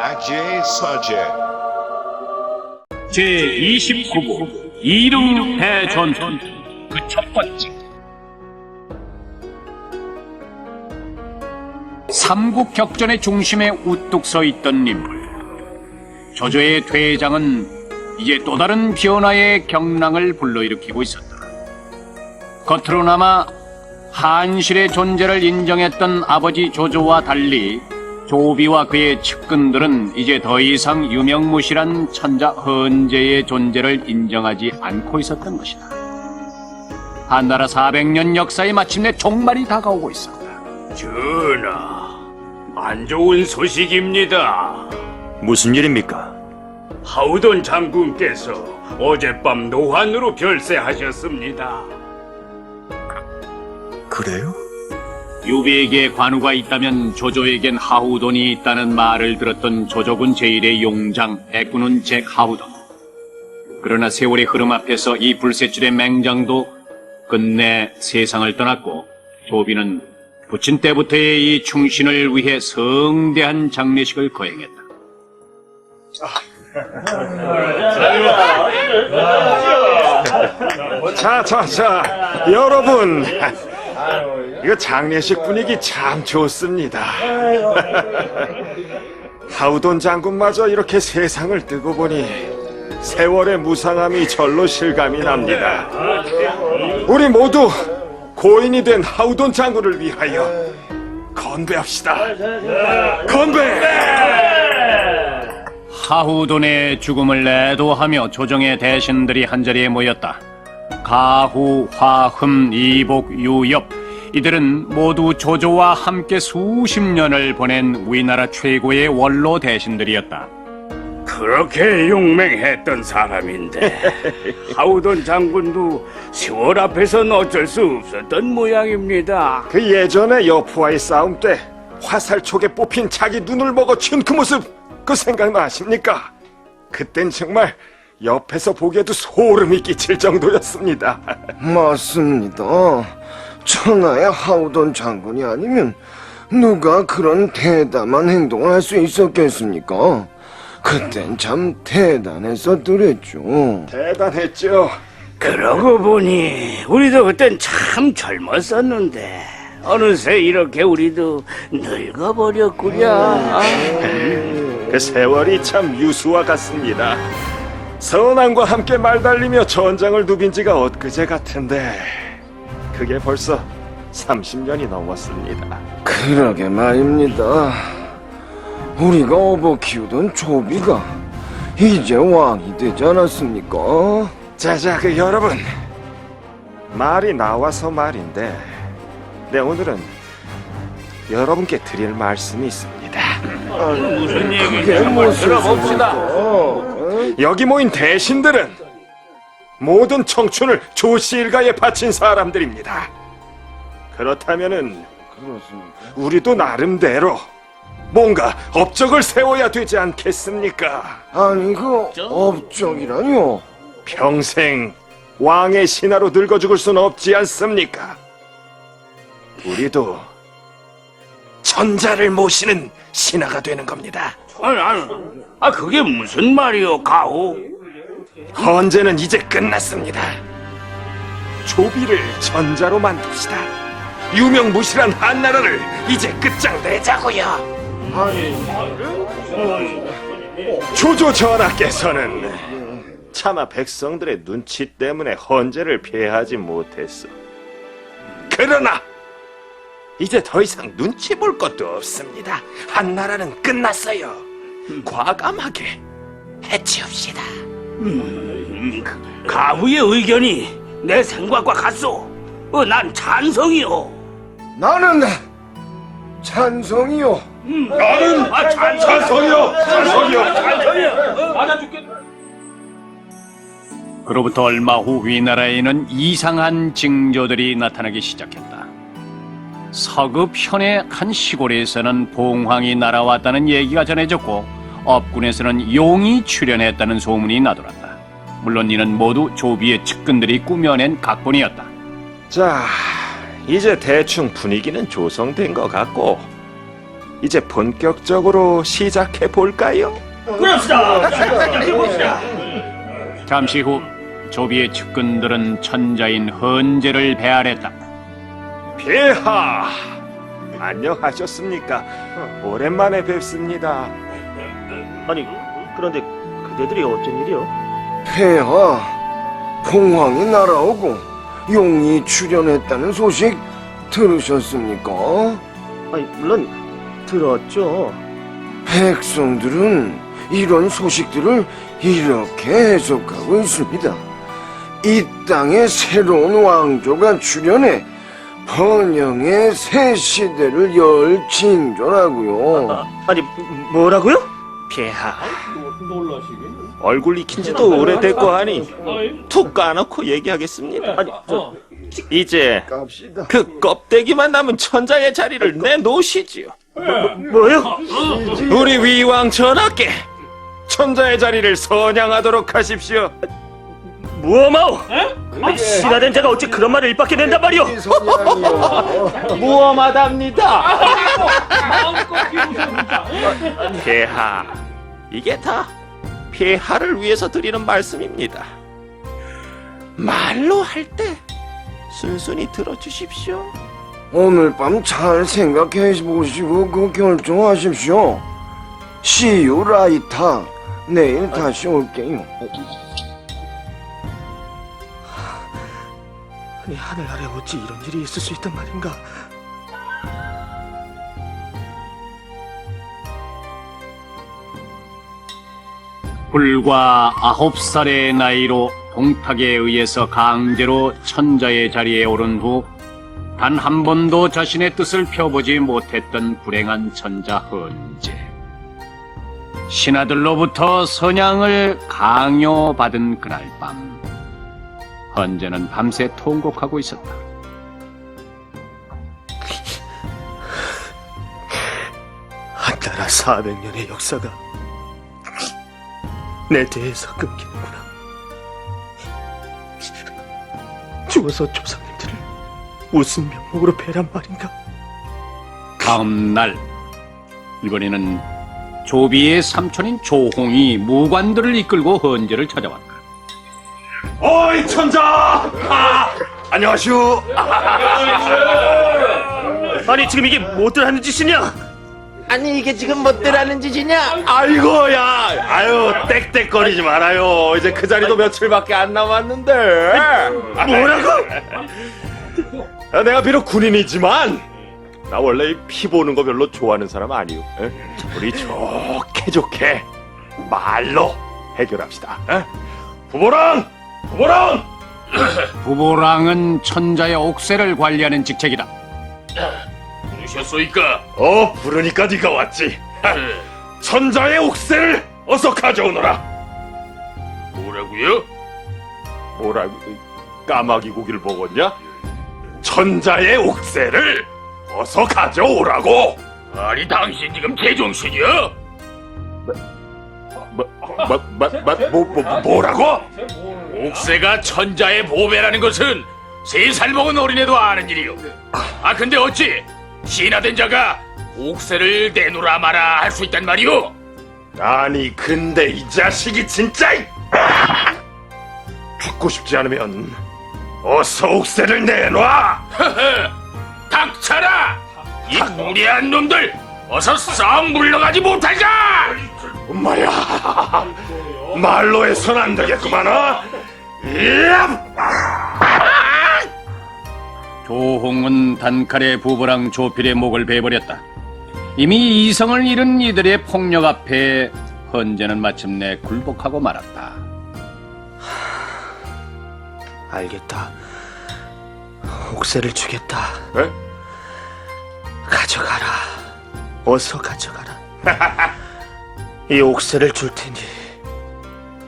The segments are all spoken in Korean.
Ajay Sajay. 제29부 이릉 대전투. 그 첫 번째. 삼국 격전의 중심에 우뚝 서 있던 인물 조조의 퇴장은 이제 또 다른 변화의 경랑을 불러일으키고 있었다. 겉으로나마 한실의 존재를 인정했던 아버지 조조와 달리 조비와 그의 측근들은 이제 더 이상 유명무실한 천자 헌제의 존재를 인정하지 않고 있었던 것이다. 한나라 400년 역사에 마침내 종말이 다가오고 있었다. 전하, 안 좋은 소식입니다. 무슨 일입니까? 하우돈 장군께서 어젯밤 노환으로 별세하셨습니다. 그래요? 유비에게 관우가 있다면 조조에겐 하우돈이 있다는 말을 들었던 조조군 제1의 용장 애꾸는 잭 하우돈. 그러나 세월의 흐름 앞에서 이 불세출의 맹장도 끝내 세상을 떠났고 조비는 부친 때부터의 이 충신을 위해 성대한 장례식을 거행했다. 자, 자, 자, 여러분. 이거 장례식 분위기 참 좋습니다. 하우돈 장군마저 이렇게 세상을 뜨고 보니 세월의 무상함이 절로 실감이 납니다. 우리 모두 고인이 된 하우돈 장군을 위하여 건배합시다. 건배! 하후돈의 죽음을 애도하며 조정의 대신들이 한자리에 모였다. 가후, 화흠, 이복, 유엽 이들은 모두 조조와 함께 수십 년을 보낸 우리나라 최고의 원로 대신들이었다. 그렇게 용맹했던 사람인데 하우돈 장군도 세월 앞에선 어쩔 수 없었던 모양입니다. 그 예전에 여포와의 싸움 때 화살촉에 뽑힌 자기 눈을 먹어 치운 그 모습 그 생각나십니까? 그땐 정말 옆에서 보기에도 소름이 끼칠 정도였습니다. 맞습니다. 천하의 하우던 장군이 아니면 누가 그런 대담한 행동을 할 수 있었겠습니까? 그땐 참 대단했었더랬죠. 대단했죠. 그러고 보니 우리도 그땐 참 젊었었는데 어느새 이렇게 우리도 늙어버렸구려. 그 세월이 참 유수와 같습니다. 선왕과 함께 말달리며 전장을 누빈 지가 엊그제 같은데 그게 벌써 30년이 넘었습니다. 그러게 말입니다. 우리가 업어 키우던 조비가 이제 왕이 되지 않았습니까? 자자 그 여러분 말이 나와서 말인데 네 오늘은 여러분께 드릴 말씀이 있습니다. 무슨 그게 무슨 들어봅시다. 여기 모인 대신들은 모든 청춘을 조씨 일가에 바친 사람들입니다. 그렇다면은? 우리도 나름대로 뭔가 업적을 세워야 되지 않겠습니까? 아니 그 업적이라뇨? 평생 왕의 신하로 늙어 죽을 순 없지 않습니까? 우리도 천자를 모시는 신하가 되는 겁니다. 아니, 아니, 아 그게 무슨 말이오, 가오? 헌제는 이제 끝났습니다. 조비를 전자로 만듭시다. 유명무실한 한나라를 이제 끝장내자고요. 조조 전하께서는 차마 백성들의 눈치 때문에 헌제를 피하지 못했어. 그러나 이제 더 이상 눈치 볼 것도 없습니다. 한나라는 끝났어요. 과감하게 해치웁시다. 음, 그, 가부의 의견이 내 생각과 같소. 어, 난 찬성이오. 나는 찬성이요. 나는 아, 찬성이요. 찬성이요. 찬성이요. 그로부터 얼마 후 위나라에는 이상한 징조들이 나타나기 시작했다. 서급 현의 한 시골에서는 봉황이 날아왔다는 얘기가 전해졌고 업군에서는 용이 출연했다는 소문이 나돌았다. 물론 이는 모두 조비의 측근들이 꾸며낸 각본이었다. 자, 이제 대충 분위기는 조성된 것 같고 이제 본격적으로 시작해 볼까요? 잠시 후 조비의 측근들은 천자인 헌제를 배알했다. 폐하 안녕하셨습니까? 오랜만에 뵙습니다. 아니 그런데 그대들이 어쩐 일이요? 폐하, 봉황이 날아오고 용이 출연했다는 소식 들으셨습니까? 아니 물론 들었죠. 백성들은 이런 소식들을 이렇게 해석하고 있습니다. 이 땅에 새로운 왕조가 출연해 번영의 새 시대를 열 징조라고요. 아니 뭐라고요? 폐하. 얼굴 익힌 지도 오래됐고 하니 툭 까놓고 얘기하겠습니다. 아니 저 이제 갑시다. 그 껍데기만 남은 천자의 자리를 내놓으시지요. 뭐요? 우리 위왕 전하께 천자의 자리를 선양하도록 하십시오. 무엄하오. 아니 신하된 자가 어찌 그런 말을 입밖에 낸단 말이오? 무엄하답니다. 폐하, 이게 다 폐하를 위해서 드리는 말씀입니다. 말로 할 때 순순히 들어주십시오. 오늘 밤 잘 생각해 보시고 그 결정하십시오. 시유 라이타 내일 다시 올게요. 아니 하늘 아래 어찌 이런 일이 있을 수 있단 말인가? 불과 아홉 살의 나이로 동탁에 의해서 강제로 천자의 자리에 오른 후 단 한 번도 자신의 뜻을 펴보지 못했던 불행한 천자 헌제. 신하들로부터 선양을 강요받은 그날 밤, 헌제는 밤새 통곡하고 있었다. 한 나라 400년의 역사가 내 대에서 끊기는구나. 죽어서 조상님들을 무슨 명목으로 배란 말인가? 다음 날 이번에는 조비의 삼촌인 조홍이 무관들을 이끌고 헌제를 찾아왔다. 어이 천자! 아, 안녕하시오. 아니 지금 이게 못들 하는 짓이냐? 아니 이게 지금 멋대라는 짓이냐? 아이고야, 아유 땡땡거리지 말아요. 이제 그 자리도 며칠밖에 안 남았는데. 뭐라고? 아, 내가 비록 군인이지만 나 원래 피 보는 거 별로 좋아하는 사람 아니오. 에? 우리 좋게 좋게 말로 해결합시다. 에? 부보랑, 부보랑. 부보랑은 천자의 옥새를 관리하는 직책이다. 부르셨소이까? 어 부르니까 네가 왔지. 천자의 옥새를 어서 가져오너라. 뭐라고요? 뭐라고 까마귀 고기를 먹었냐? 천자의 옥새를 어서 가져오라고. 아니 당신 지금 제정신이야? 뭐, 뭐, 뭐, 뭐, 뭐, 뭐, 뭐라고? 옥새가 천자의 보배라는 것은 세 살 먹은 어린애도 아는 일이요. 아 근데 어찌 신하된 자가 옥새를 내놓으라 마라 할 수 있단 말이오? 아니 근데 이 자식이 진짜 이- 죽고 싶지 않으면 어서 옥새를 내놔 닥쳐라! 이 무례한 놈들! 어서 썩 물러가지 못하자! 엄마야 말로 해선 안 되겠구만 어? 조홍은 단칼에 부보랑 조필의 목을 베버렸다. 이미 이성을 잃은 이들의 폭력 앞에 헌제는 마침내 굴복하고 말았다. 알겠다. 옥새를 주겠다. 에? 가져가라. 어서 가져가라. 이 옥새를 줄 테니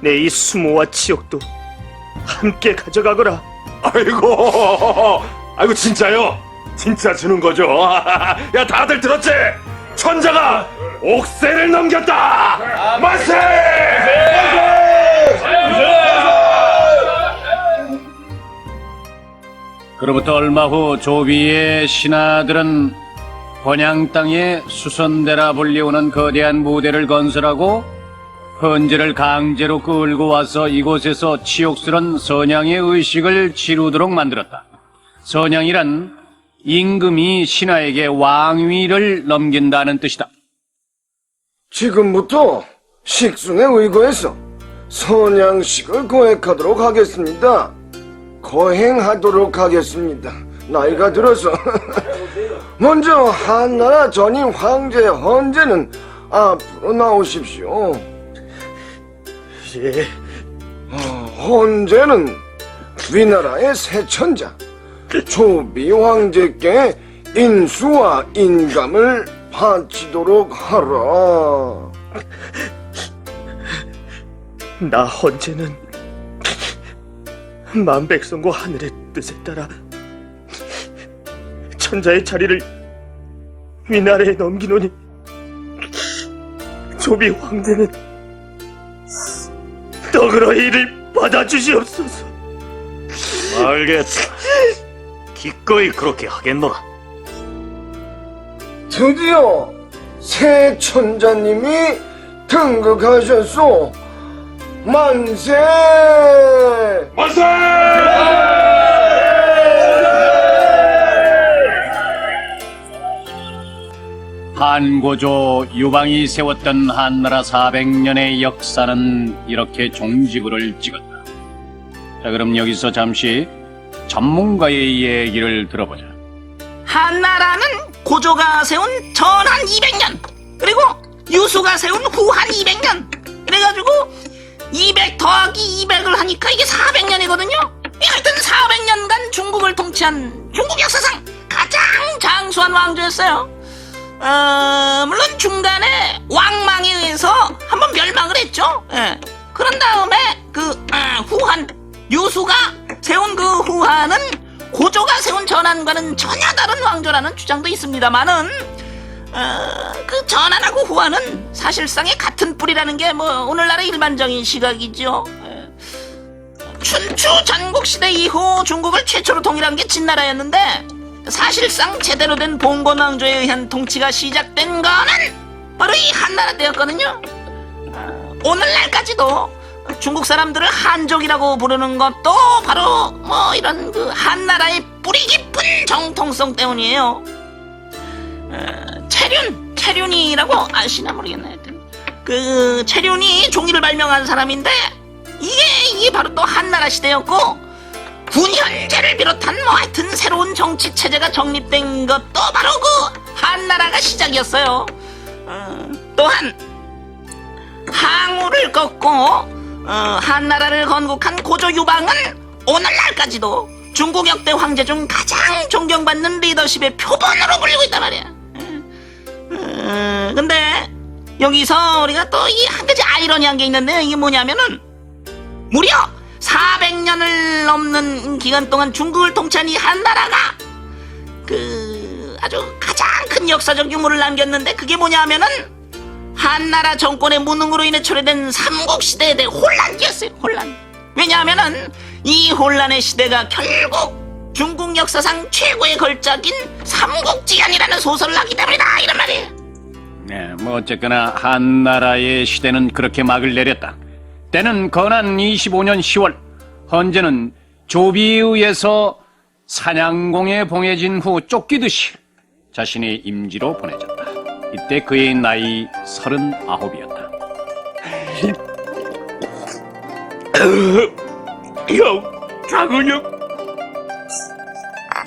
내 이 수모와 치욕도 함께 가져가거라. 아이고 아이고 진짜요? 진짜 주는 거죠. 야 다들 들었지? 천자가 옥새를 넘겼다! 만세! 그로부터 얼마 후 조비의 신하들은 번양 땅에 수선대라 불리우는 거대한 무대를 건설하고 헌제를 강제로 끌고 와서 이곳에서 치욕스런 선양의 의식을 치르도록 만들었다. 선양이란 임금이 신하에게 왕위를 넘긴다는 뜻이다. 지금부터 식승에 의거해서 선양식을 거행하도록 하겠습니다. 거행하도록 하겠습니다. 나이가 들어서 먼저 한나라 전임 황제 헌제는 앞으로 나오십시오. 예. 어, 헌제는 위나라의 새천자 조비 황제께 인수와 인감을 바치도록 하라. 나 헌제는 만백성과 하늘의 뜻에 따라 천자의 자리를 위나라에 넘기노니 조비 황제는 떡으로 이를 받아주시옵소서. 알겠다. 기꺼이 그렇게 하겠노라. 드디어 새 천자님이 등극하셨소. 만세! 한고조 유방이 세웠던 한나라 400년의 역사는 이렇게 종지부를 찍었다. 자, 그럼 여기서 잠시 전문가의 얘기를 들어보자. 한나라는 고조가 세운 전한 200년 그리고 유수가 세운 후한 200년 그래가지고 200 더하기 200을 하니까 이게 400년이거든요 하여튼 400년간 중국을 통치한 중국 역사상 가장 장수한 왕조였어요 어, 물론 중간에 왕망에 의해서 한번 멸망을 했죠 예. 그런 다음에 그 어, 후한 유수가 세운 그 후한은 고조가 세운 전한과는 전혀 다른 왕조라는 주장도 있습니다만은 어, 그 전한하고 후한은 사실상의 같은 뿌리라는 게 뭐 오늘날의 일반적인 시각이죠. 예. 춘추 전국시대 이후 중국을 최초로 통일한 게 진나라였는데 사실상 제대로 된 봉건 왕조에 의한 통치가 시작된 거는 바로 이 한나라 때였거든요. 어, 오늘날까지도 중국 사람들을 한족이라고 부르는 것도 바로 뭐 이런 그 한나라의 뿌리 깊은 정통성 때문이에요. 어, 체륜, 체륜이라고 아시나 모르겠네. 하여튼. 그 체륜이 종이를 발명한 사람인데 이게 이게 바로 또 한나라 시대였고 군현제를 비롯한 뭐 하여튼 새로운 정치 체제가 정립된 것도 바로 그 한나라가 시작이었어요. 어, 또한 항우를 꺾고 어, 한나라를 건국한 고조 유방은 오늘날까지도 중국 역대 황제 중 가장 존경받는 리더십의 표본으로 불리고 있단 말이야. 어, 근데 여기서 우리가 또 이 한 가지 아이러니한 게 있는데 이게 뭐냐면은 무려 400년을 넘는 기간 동안 중국을 통치한 이 한 나라가 그 아주 가장 큰 역사적 유물을 남겼는데 그게 뭐냐면은 한나라 정권의 무능으로 인해 초래된 삼국시대에 대해 혼란기였어요 혼란 왜냐하면은 이 혼란의 시대가 결국 중국 역사상 최고의 걸작인 삼국지연이라는 소설을 하기 때문이다 이런 말이에요 네, 뭐 어쨌거나 한나라의 시대는 그렇게 막을 내렸다. 때는 건한 25년 10월 헌제는 조비에 의해서 사냥공에 봉해진 후 쫓기듯이 자신의 임지로 보내졌다. 이때 그의 나이 39이었다. 형, 장은영.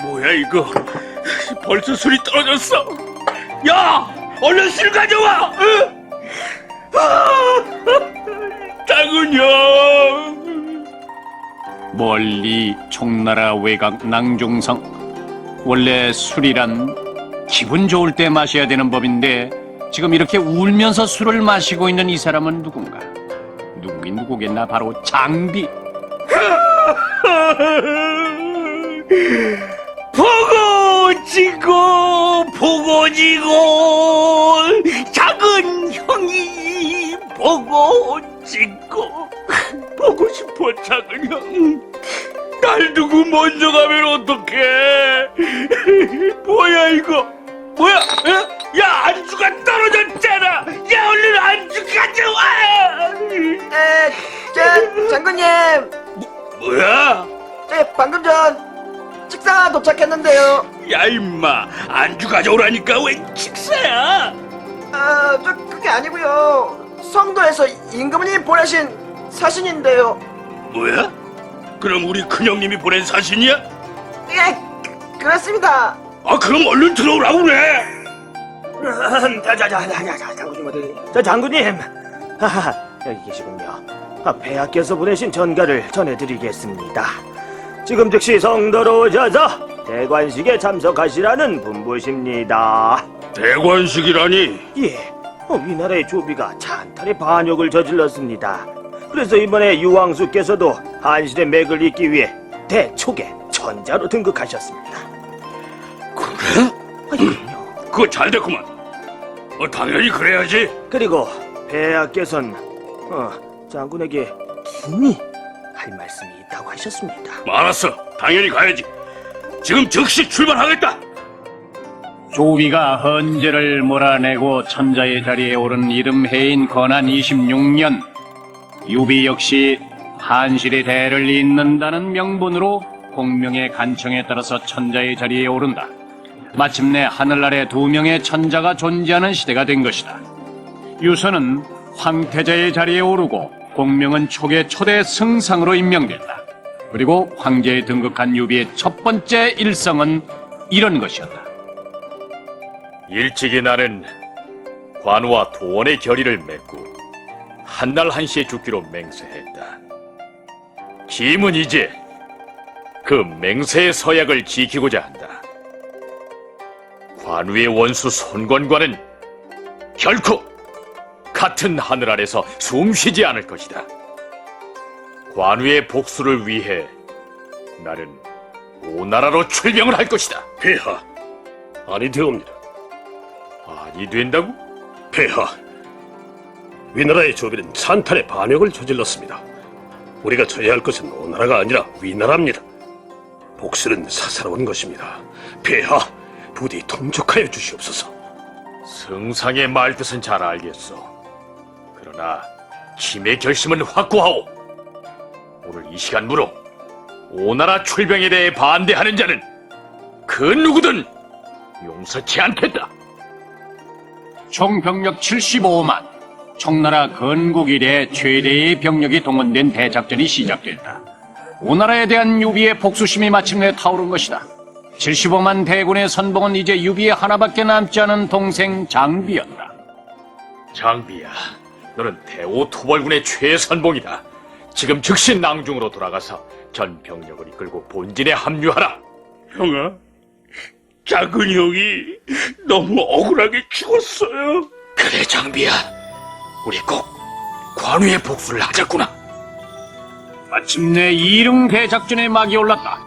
뭐야 이거? 벌써 술이 떨어졌어. 야, 얼른 술 가져와. 응? 아, 장은영. 멀리 총나라 외곽 낭중성. 원래 술이란 기분 좋을 때 마셔야 되는 법인데 지금 이렇게 울면서 술을 마시고 있는 이 사람은 누군가? 누구긴 누구겠나? 바로 장비. 보고 지고 보고 지고 작은 형이 보고 지고 보고 싶어 작은 형. 날 두고 먼저 가면 어떡해? 뭐야 이거? 뭐야? 어? 야 안주가 떨어졌잖아. 야 얼른 안주 가져와. 에, 저 장군님, 뭐야? 저 방금 전 식사 도착했는데요. 야 임마 안주 가져오라니까 웬 식사야? 아, 저 그게 아니고요. 성도에서 임금님 보내신 사신인데요. 뭐야? 그럼 우리 큰형님이 보낸 사신이야? 예, 그- 그렇습니다. 아 그럼 얼른 들어오라고 그래. 자자자자자 장군님 어디? 자 장군님. 하하 여기 계시군요. 아, 폐하께서 보내신 전가를 전해드리겠습니다. 지금 즉시 성도로 오셔서 대관식에 참석하시라는 분부십니다. 대관식이라니 예, 어, 위나라의 조비가 찬탈의 반역을 저질렀습니다. 그래서 이번에 유왕수께서도 한실의 맥을 잇기 위해 대촉에 천자로 등극하셨습니다. 그래? 아니요. 그거 잘 됐구만 어, 당연히 그래야지 그리고 폐하께서는 어, 장군에게 긴히 할 말씀이 있다고 하셨습니다. 알았어 당연히 가야지 지금 즉시 출발하겠다 조비가 헌제를 몰아내고 천자의 자리에 오른 이름 해인 건한 26년 유비 역시 한실의 대를 잇는다는 명분으로 공명의 간청에 따라서 천자의 자리에 오른다. 마침내 하늘 아래 두 명의 천자가 존재하는 시대가 된 것이다. 유서는 황태자의 자리에 오르고 공명은 촉의 초대 승상으로 임명된다. 그리고 황제에 등극한 유비의 첫 번째 일성은 이런 것이었다. 일찍이 나는 관우와 도원의 결의를 맺고 한날 한시에 죽기로 맹세했다. 김은 이제 그 맹세의 서약을 지키고자 한다. 관우의 원수 손권과는 결코 같은 하늘 아래서 숨쉬지 않을 것이다. 관우의 복수를 위해 나는 오나라로 출병을 할 것이다. 폐하, 아니 되옵니다. 아니 된다고? 폐하, 위나라의 조비는 찬탈의 반역을 저질렀습니다. 우리가 처해야 할 것은 오나라가 아니라 위나라입니다. 복수는 사사로운 것입니다. 폐하, 부디 통촉하여 주시옵소서. 승상의 말뜻은 잘 알겠어. 그러나 김의 결심은 확고하오. 오늘 이 시간부로 오나라 출병에 대해 반대하는 자는 그 누구든 용서치 않겠다. 총 병력 75만, 청나라 건국 이래 최대의 병력이 동원된 대작전이 시작됐다. 오나라에 대한 유비의 복수심이 마침내 타오른 것이다. 75만 대군의 선봉은 이제 유비의 하나밖에 남지 않은 동생 장비였다. 장비야, 너는 대오 토벌군의 최선봉이다. 지금 즉시 낭중으로 돌아가서 전 병력을 이끌고 본진에 합류하라. 형아, 작은 형이 너무 억울하게 죽었어요. 그래 장비야, 우리 꼭 관우의 복수를 하자꾸나. 마침내 이릉 대작전의 막이 올랐다.